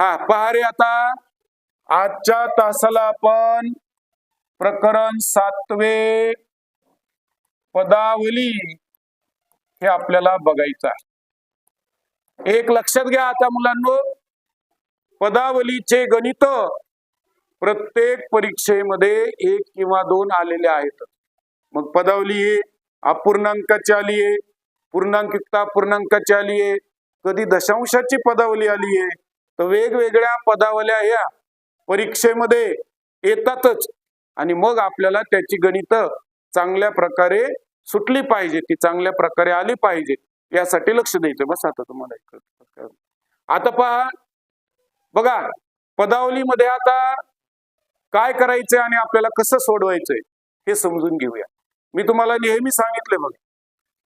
हा पहा रे आता. आजच्या तासाला आपण प्रकरण सातवे पदावली हे आपल्याला बघायचं आहे. एक लक्षात घ्या आता मुलांनो. पदावलीचे गणित प्रत्येक परीक्षेमध्ये एक किंवा दोन आलेले आहेत. मग पदावली ही अपूर्णांकाची आली आहे पूर्णांकिकता पूर्णांकाची आली आहे कधी दशांशाची पदावली आली आहे तर वेगवेगळ्या पदावल्या ह्या परीक्षेमध्ये येतातच. आणि मग आपल्याला त्याची गणित चांगल्या प्रकारे सुटली पाहिजे ती चांगल्या प्रकारे आली पाहिजे यासाठी लक्ष द्यायचं. बस आता तुम्हाला आता पहा बघा पदावलीमध्ये आता काय करायचंय आणि आपल्याला कसं सोडवायचंय हे समजून घेऊया. मी तुम्हाला नेहमी सांगितले बघ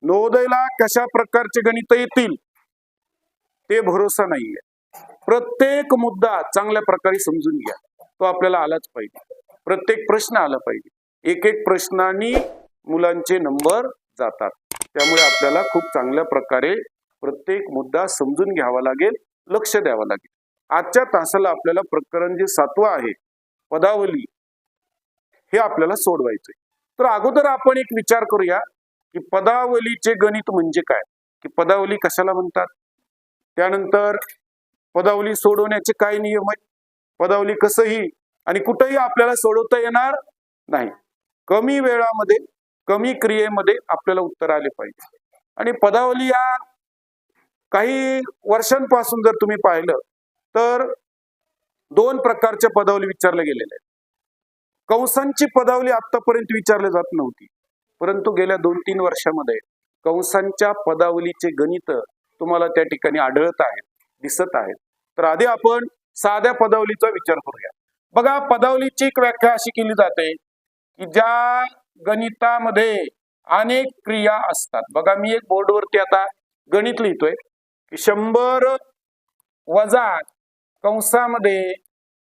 नवोदयला कशा प्रकारचे गणित येतील ते भरोसा नाहीये. प्रत्येक मुद्दा चांगल्या प्रकारे समजून घ्या. तो आपल्याला आलाच पाहिजे. प्रत्येक प्रश्न आला पाहिजे. एक एक प्रश्नांनी मुलांचे नंबर जातात. त्यामुळे आपल्याला खूप चांगल्या प्रकारे प्रत्येक मुद्दा समजून घ्यावा लागेल लक्ष द्यावं लागेल. आजच्या तासाला आपल्याला प्रकरण जे सातवं आहे पदावली हे आपल्याला सोडवायचंय तर अगोदर आपण एक विचार करूया की पदावलीचे गणित म्हणजे काय? की पदावली कशाला म्हणतात? त्यानंतर पदावली सोडवण्याचे काय नियम आहेत. पदावली कसंही आणि कुठंही आपल्याला सोडवता येणार नाही. कमी वेळामध्ये कमी क्रियेमध्ये आपल्याला उत्तर आले पाहिजे. आणि पदावली या काही वर्षांपासून जर तुम्ही पाहिलं तर दोन प्रकारच्या पदावली विचारल्या गेलेल्या आहेत. कंसांची पदावली आतापर्यंत विचारली जात नव्हती परंतु गेल्या दोन तीन वर्षामध्ये कंसांच्या पदावलीचे गणित तुम्हाला त्या ठिकाणी आढळत आहेत दिसत आहेत. तर आधी आपण साध्या पदावलीचा विचार करूया. बघा पदावलीची एक व्याख्या अशी केली जाते की ज्या गणितामध्ये अनेक क्रिया असतात. बघा मी एक बोर्डवरती आता गणित लिहितोय की शंभर वजा कंसामध्ये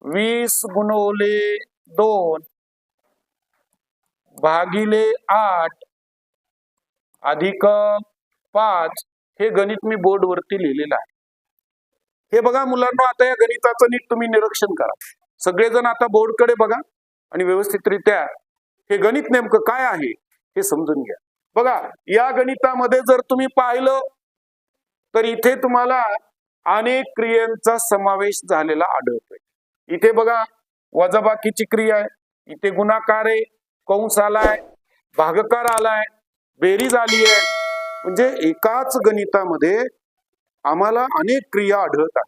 वीस गुणवले दोन भागिले आठ अधिक पाच हे गणित मी बोर्डवरती लिहिलेलं आहे. हे बघा मुलांना आता या गणिताचं नीट तुम्ही निरीक्षण करा. सगळेजण आता बोर्डकडे बघा आणि व्यवस्थितरित्या हे गणित नेमकं काय आहे हे समजून घ्या. बघा या गणितामध्ये जर तुम्ही पाहिलं तर इथे तुम्हाला अनेक क्रियांचा समावेश झालेला आढळतोय. इथे बघा वजाबाकीची क्रिया आहे इथे गुणाकार आहे कंस आलाय भागकार आलाय बेरीज आली आहे. म्हणजे एकाच गणितामध्ये आम्हाला अनेक क्रिया आढळतात.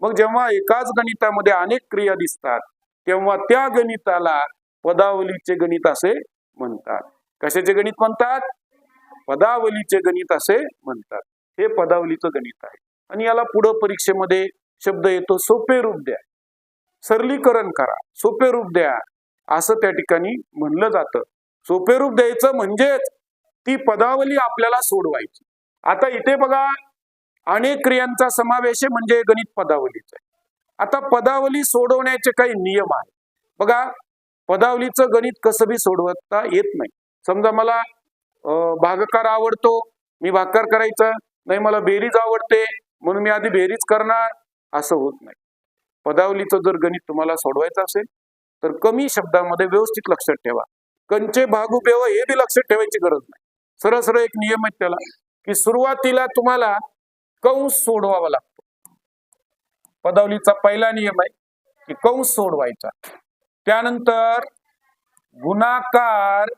मग जेव्हा एकाच गणितामध्ये अनेक क्रिया दिसतात तेव्हा त्या गणिताला पदावलीचे गणित असे म्हणतात. कशाचे गणित म्हणतात? पदावलीचे गणित असे म्हणतात. हे पदावलीचं गणित आहे. आणि याला पुढं परीक्षेमध्ये शब्द येतो सोपे रूप द्या. सरलीकरण करा. सोपे रूप द्या. असं त्या ठिकाणी म्हणलं जातं. सोपे रूप द्यायचं म्हणजेच ती पदावली आपल्याला सोडवायची. आता इथे बघा अनेक क्रियांचा समावेश आहे म्हणजे गणित पदावलीच आहे. आता पदावली सोडवण्याचे काही नियम आहेत. बघा पदावलीचं गणित कसं बी सोडवता येत नाही. समजा मला भागकार आवडतो मी भागकार करायचा नाही मला बेरीज आवडते म्हणून मी आधी बेरीज करणार असं होत नाही. पदावलीचं जर गणित तुम्हाला सोडवायचं असेल तर कमी शब्दामध्ये व्यवस्थित लक्षात ठेवा. कंचे भागू बेव हे बी लक्षात ठेवायची गरज नाही. सरळ सरळ एक नियम आहे त्याला की सुरुवातीला तुम्हाला कंस सोडवावा लागतो. पदावलीचा पहिला नियम आहे की कंस सोडवायचा. त्यानंतर गुणाकार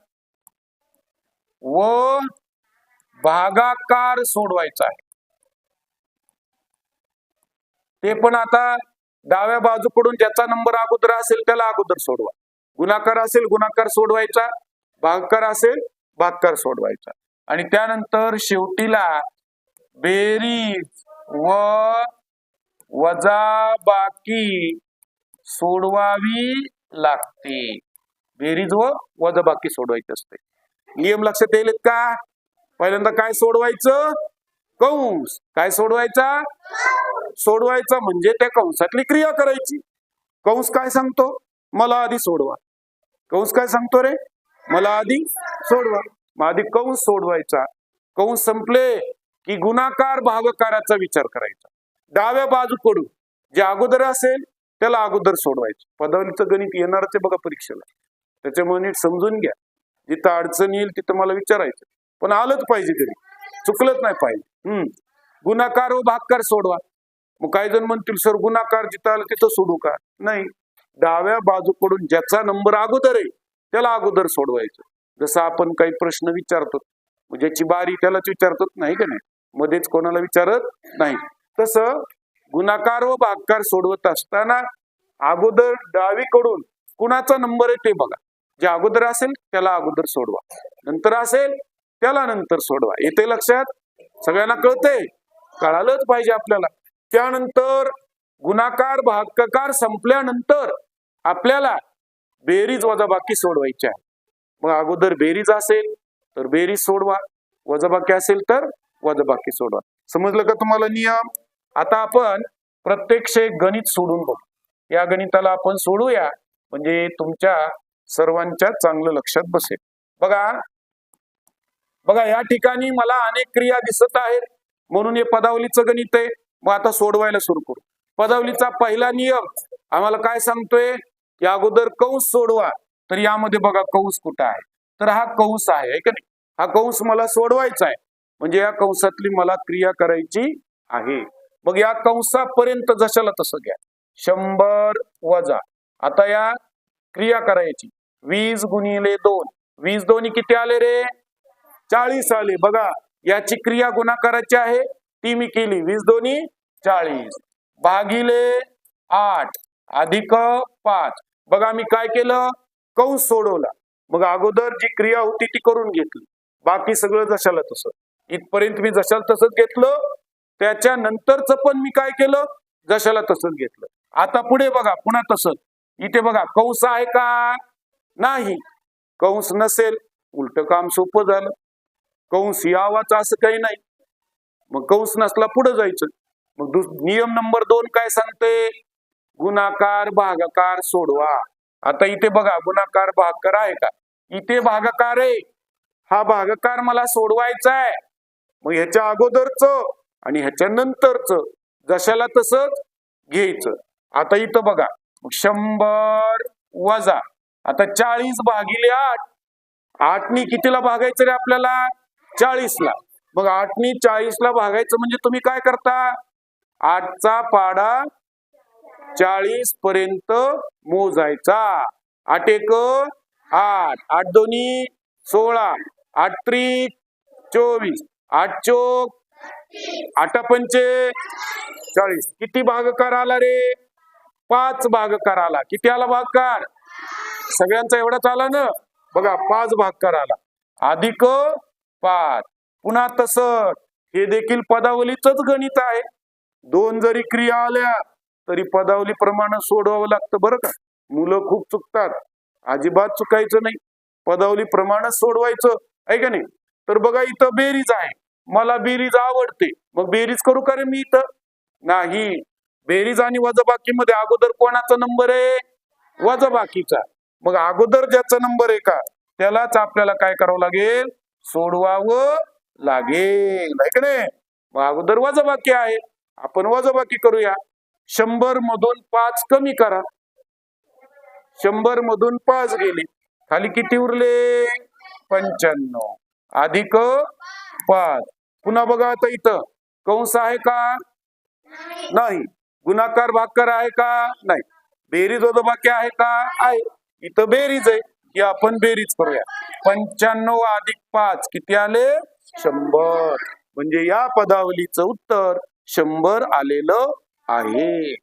व भागाकार सोडवायचा आहे. ते पण आता डाव्या बाजूकडून ज्याचा नंबर अगोदर असेल त्याला अगोदर सोडवा. गुणाकार असेल गुणाकार सोडवायचा भागकार असेल भागकार सोडवायचा. आणि त्यानंतर शेवटीला बेरीज व वजा बाकी सोडवावी लागते. बेरीज व वजा बाकी सोडवायची असते. नियम लक्षात येईल का? पहिल्यांदा काय सोडवायचं? कंस. काय सोडवायचा? सोडवायचा म्हणजे त्या कंसातली क्रिया करायची. कंस काय सांगतो? मला आधी सोडवा. कंस काय सांगतो रे? मला आधी सोडवा. मग आधी कंस सोडवायचा. कंस संपले. की गुणाकार भागकाराचा विचार करायचा. डाव्या बाजूकडून जे अगोदर असेल त्याला अगोदर सोडवायचं. पदावलीचं गणित येणार ते बघा परीक्षेला. त्याच्यामुळे नीट समजून घ्या. जिथं अडचण येईल तिथं मला विचारायचं. पण आलंच पाहिजे गणित चुकलंच नाही पाहिजे. हम्म. गुणाकार व भागकार सोडवा. मग काही जण म्हणतील सर गुणाकार जिथं आलं तिथं सोडू का? नाही. डाव्या बाजूकडून ज्याचा नंबर अगोदर आहे त्याला अगोदर सोडवायचं. जसं आपण काही प्रश्न विचारतो ज्याची बारी त्यालाच विचारतो नाही का नाही? मध्येच कोणाला विचारत नाही. तसं गुणाकार व भागकार सोडवत असताना अगोदर डावीकडून कुणाचा नंबर आहे ते बघा. जे अगोदर असेल त्याला अगोदर सोडवा. नंतर असेल त्याला नंतर सोडवा. येते लक्षात? सगळ्यांना कळते कळालंच पाहिजे आपल्याला. त्यानंतर गुणाकार भागकार संपल्यानंतर आपल्याला बेरीज वजाबाकी सोडवायची आहे. मग अगोदर बेरीज असेल तर बेरीज सोडवा. वजाबाकी असेल तर वजाबाकी सोडवा. समजलं का तुम्हाला नियम? आता आपण प्रत्यक्ष एक गणित सोडून बघू. या गणिताला आपण सोडूया. म्हणजे तुमच्या सर्वांच्या चांगलं लक्षात बसेल. बघा. बघा या ठिकाणी मला अनेक क्रिया दिसत आहेत. म्हणून हे पदावलीचं गणित आहे. मग आता सोडवायला सुरू करू. पदावलीचा पहिला नियम आम्हाला काय सांगतोय? की अगोदर कंस सोडवा. तर यामध्ये बघा कंस कुठं आहे? तर हा कंस आहे का नाही? हा कंस मला सोडवायचा आहे. म्हणजे या कंसातली मला क्रिया करायची आहे. मग या कंसापर्यंत जशाला तसं घ्या. शंभर वजा. आता या क्रिया करायची. वीस गुणिले दोन. वीस दोन्ही किती आले रे? चाळीस आले. बघा याची क्रिया गुणाकाराची आहे. ती मी केली. वीस दोन्ही चाळीस. भागिले आठ. अधिक पाच. बघा मी काय केलं? कंस सोडवला. मग अगोदर जी क्रिया होती ती करून घेतली. बाकी सगळं जशाला तसं. इथपर्यंत मी जशाला तसंच घेतलं त्याच्या नंतरच पण मी काय केलं? जशाला तसंच घेतलं. आता पुढे बघा पुन्हा तसंच इथे बघा कंस आहे का? नाही. कंस नसेल उलट काम सोपं झालं. कंस यावाचा असं काही नाही. मग कंस नसला पुढे जायचं. मग नियम नंबर दोन काय सांगते? गुणाकार भागाकार सोडवा. आता इथे बघा गुणाकार भागाकार आहे का? इथे भागाकार आहे. हा भागाकार मला सोडवायचा आहे. मग ह्याच्या अगोदरच आणि ह्याच्या नंतरच जशाला तसंच घ्यायचं. आता इथं बघा शंभर वजा आता चाळीस भागिले आठ. आठनी कितीला भागायचं रे आपल्याला? चाळीसला. मग आठनी चाळीसला भागायचं म्हणजे तुम्ही काय करता? आठचा पाडा चाळीस पर्यंत मोजायचा. आठ एक आठ. आठ दोन्ही सोळा. आठ त्रिक चोवीस. आठ चोक. आठ पंचे. चाळीस. किती भागकार आला रे? पाच भागकार आला किती आला भागकार सगळ्यांचा एवढाच आला ना? बघा पाच भागकार आला अधिक पाच. पुन्हा तस हे देखील पदावलीच गणित आहे. दोन जरी क्रिया आल्या तरी पदावली प्रमाण सोडवावं लागतं बरं का? मुलं खूप चुकतात. अजिबात चुकायचं नाही. पदावली प्रमाण सोडवायचं. आहे का नाही? तर बघा इथं बेरीज आहे. मला बेरीज आवडते. मग बेरीज करू का रे मी इथं? नाही. बेरीज आणि वजबाकीमध्ये अगोदर कोणाचा नंबर आहे? वजबाकीचा. मग अगोदर ज्याचा नंबर आहे का? त्यालाच आपल्याला काय करावं लागेल? सोडवावं लागेल. मग अगोदर वजबाकी आहे. आपण वजबाकी करूया. शंभर मधून पाच कमी करा. शंभर मधून पाच गेले. खाली किती उरले? पंच्याण्णव. अधिक पाच पुन्हा बघा आता इथं. कंस आहे का? नाही. गुणाकार भाकर आहे का? नाही. बेरीज वजबाकी आहे का? आहे. इथं बेरीज आहे. की आपण बेरीज करूया. पंच्याण्णव अधिक पाच किती आले? शंभर. म्हणजे या पदावलीचं उत्तर शंभर आलेलं आहे.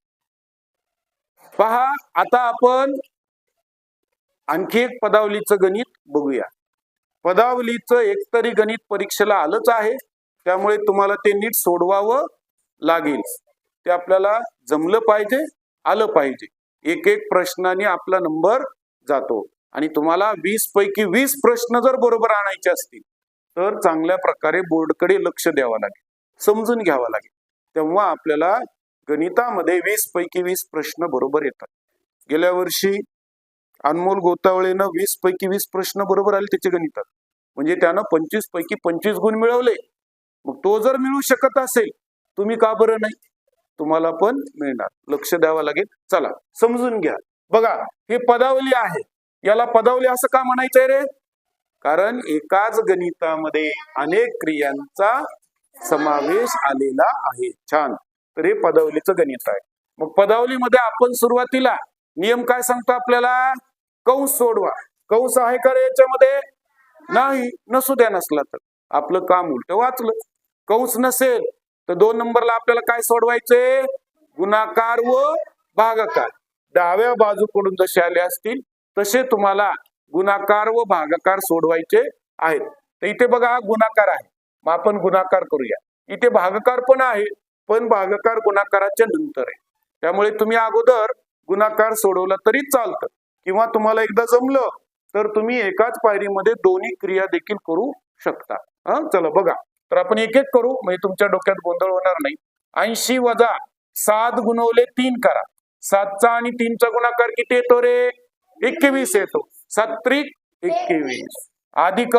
पहा आता आपण आणखी एक पदावलीचं गणित बघूया. पदावलीचं एकतरी गणित परीक्षेला आलंच आहे. त्यामुळे तुम्हाला ते नीट सोडवावं लागेल. ते आपल्याला जमलं पाहिजे आलं पाहिजे. एक एक प्रश्नाने आपला नंबर जातो. आणि तुम्हाला वीस पैकी वीस प्रश्न जर बरोबर आणायचे असतील तर चांगल्या प्रकारे बोर्डकडे लक्ष द्यावं लागेल. समजून घ्यावं लागेल. तेव्हा आपल्याला गणितामध्ये वीस पैकी वीस प्रश्न बरोबर येतात. गेल्या वर्षी अनमोल गोतावळेनं वीस पैकी वीस प्रश्न बरोबर आले त्याच्या गणितात. म्हणजे त्यानं पंचवीस पैकी पंचवीस गुण मिळवले. मग तो जर मिळू शकत असेल तुम्ही का बरं नाही? तुम्हाला पण मिळणार. लक्ष द्यावं लागेल. चला समजून घ्या. बघा हे पदावली आहे. याला पदावली असं का म्हणायचंय रे? कारण एकाच गणितामध्ये अनेक क्रियांचा समावेश आलेला आहे. छान. तर हे पदावलीचं गणित आहे. मग पदावलीमध्ये आपण सुरुवातीला नियम काय सांगतो आपल्याला? कंस सोडवा. कंस आहे का रे याच्यामध्ये? नाही नसू द्या नसला तर. आपलं काम उलट वाचलं. कंस नसेल तर दोन नंबरला आपल्याला काय सोडवायचे गुणाकार व भागाकार. डाव्या बाजूकडून जसे आले असतील तसे तुम्हाला गुणाकार व भागाकार सोडवायचे आहेत. तर इथे बघा गुणाकार आहे. मग आपण गुणाकार करूया. इथे भागाकार पण आहे पण भागाकार गुणाकाराच्या नंतर आहे. त्यामुळे तुम्ही अगोदर गुणाकार सोडवला तरी चालतं. किंवा तुम्हाला एकदा जमलं तर तुम्ही एकाच पायरीमध्ये दोन्ही क्रिया देखील करू शकता. हा? चला बघा. तर आपण एक एक करू म्हणजे तुमच्या डोक्यात गोंधळ होणार नाही. ऐंशी वजा सात गुणवले तीन करा. सातचा आणि तीनचा गुणाकार किती येतो रे? एकवीस येतो. सात्रिक एकवीस. अधिक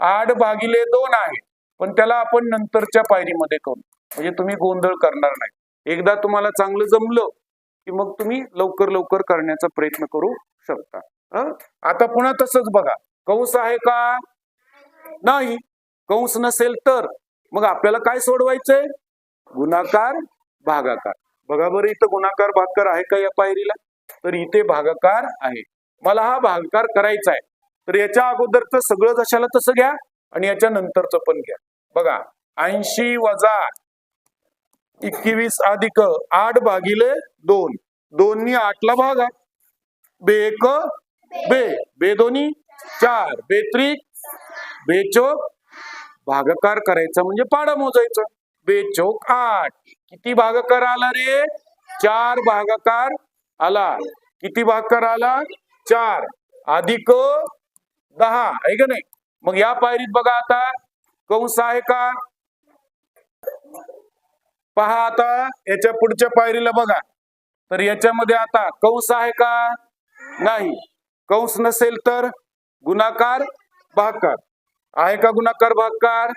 आठ भागिले दोन आहे. पण त्याला आपण नंतरच्या पायरीमध्ये करू. म्हणजे तुम्ही गोंधळ करणार नाही. एकदा तुम्हाला चांगलं जमलं की मग तुम्ही लवकर लवकर करण्याचा प्रयत्न करू शकता. आता पुन्हा तसंच बघा. कंस आहे का? नाही. कंस नसेल तर मग आपल्याला काय सोडवायचंय? गुणाकार भागाकार. बघा बरं इथं गुणाकार भागाकार आहे का या पायरीला? तर इथे भागाकार आहे. मला हा भागाकार करायचा आहे. तर याच्या अगोदरचं सगळं जशाला तसं घ्या आणि याच्या नंतरचं पण घ्या. बघा ऐंशी वजा एकवीस अधिक आठ भागिले दोन. दोन्ही आठला भागा बेक बे. बे दोन्ही. चार. बेत्रिक बेचोक भागाकार करायचा म्हणजे पाडा मोजायचं. बेचोक आठ. किती भागाकार आला रे? चार भागाकार आला. किती भागाकार आला? चार. अधिक दहा. आहे का नाही? मग या पायरीत बघा आता. कंस आहे का? पहा आता. याच्या पुढच्या पायरीला बघा. तर याच्यामध्ये आता कंस आहे का? नाही. कंस नसेल तर गुणाकार भागकार. आहे का गुणाकार भागकार?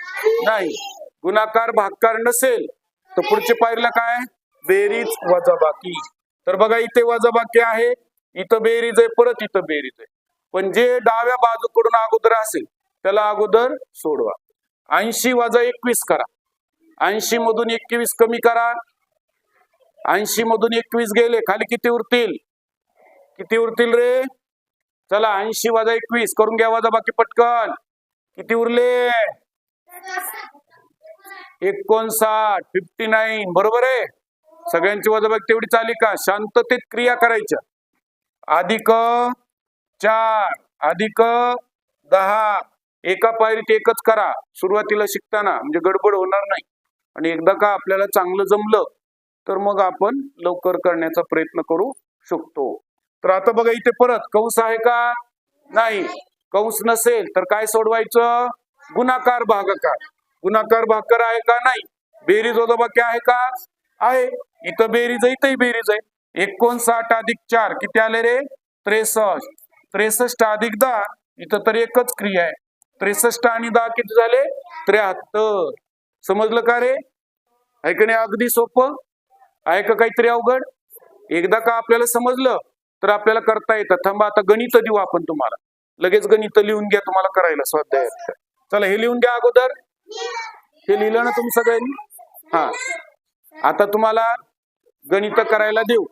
नाही. गुणाकार भागकार नसेल तर पुढच्या पायरीला काय? बेरीज वजाबाकी. तर बघा इथे वजाबाकी आहे इथं बेरीज आहे परत इथं बेरीज आहे. पण जे डाव्या बाजूकडून अगोदर असेल त्याला अगोदर सोडवा. ऐंशी वजा एकवीस करा. ऐंशी मधून एकवीस कमी करा. ऐंशी मधून एकवीस गेले खाली किती उरतील? किती उरतील रे? चला ऐंशी वाजा एकवीस. करून घ्या वाजा बाकी पटकन. किती उरले? एकोणसाठ. फिफ्टी नाईन बरोबर आहे? सगळ्यांची वजाबाकी तेवढी चाली का? शांततेत क्रिया करायच्या. अधिक चार. अधिक दहा. एका पायरीत एकच करा. सुरुवातीला शिकताना. म्हणजे गडबड होणार नाही. आणि एकदा का आपल्याला चांगलं जमलं तर मग आपण लवकर करण्याचा प्रयत्न करू शकतो. तर आता बघा इथे परत कंस आहे का? नाही. कंस नसेल तर काय सोडवायचं? गुणाकार भागाकार. गुणाकार भागाकार आहे का? नाही. बेरीज वजोबाकी आहे का? आहे. इथं बेरीज आहे इथंही बेरीज आहे. एकोणसाठ अधिक चार किती आले रे? त्रेसष्ट. त्रेसष्ट अधिक दहा इथं तर एकच क्रिया आहे. त्रेसष्ट आणि दहा किती झाले? त्र्याहत्तर. समजलं का रे? ऐकणे नाही? अगदी सोपं? आहे का काहीतरी अवघड? एकदा का आपल्याला समजलं? तर आपल्याला करता येतं. थांबा आता गणित देऊ आपण तुम्हाला. लगेच गणित लिहून घ्या तुम्हाला करायला स्वाध्याय. चला हे लिहून घ्या अगोदर. हे लिहिलं ना तुम्ही सगळ्यांनी? हा. आता तुम्हाला गणित करायला देऊ.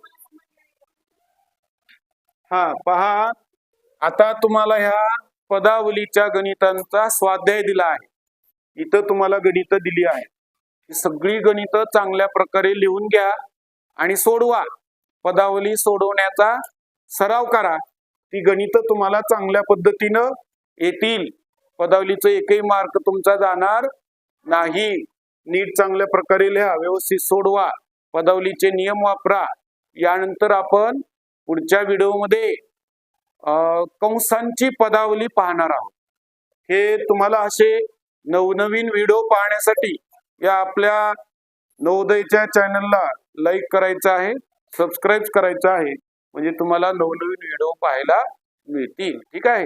हा पहा. आता तुम्हाला ह्या पदावलीच्या गणितांचा स्वाध्याय दिला आहे. इथं तुम्हाला गणित दिली आहे. सगळी गणित चांगल्या प्रकारे लिहून घ्या आणि सोडवा. पदावली सोडवण्याचा सराव करा. ती गणित तुम्हाला चांगल्या पद्धतीनं येतील. पदावलीचं एकही मार्क तुमचा जाणार नाही. नीट चांगल्या प्रकारे लिहा व्यवस्थित सोडवा. पदावलीचे नियम वापरा. यानंतर आपण पुढच्या व्हिडिओमध्ये कंसांची पदावली पाहणार आहोत. हे तुम्हाला असे नवनवीन व्हिडिओ पाहण्यासाठी या आपल्या नवोदयच्या चॅनलला लाईक करायचं आहे सबस्क्राईब करायचं आहे. म्हणजे तुम्हाला नवनवीन व्हिडिओ पाहायला मिळतील. ठीक आहे?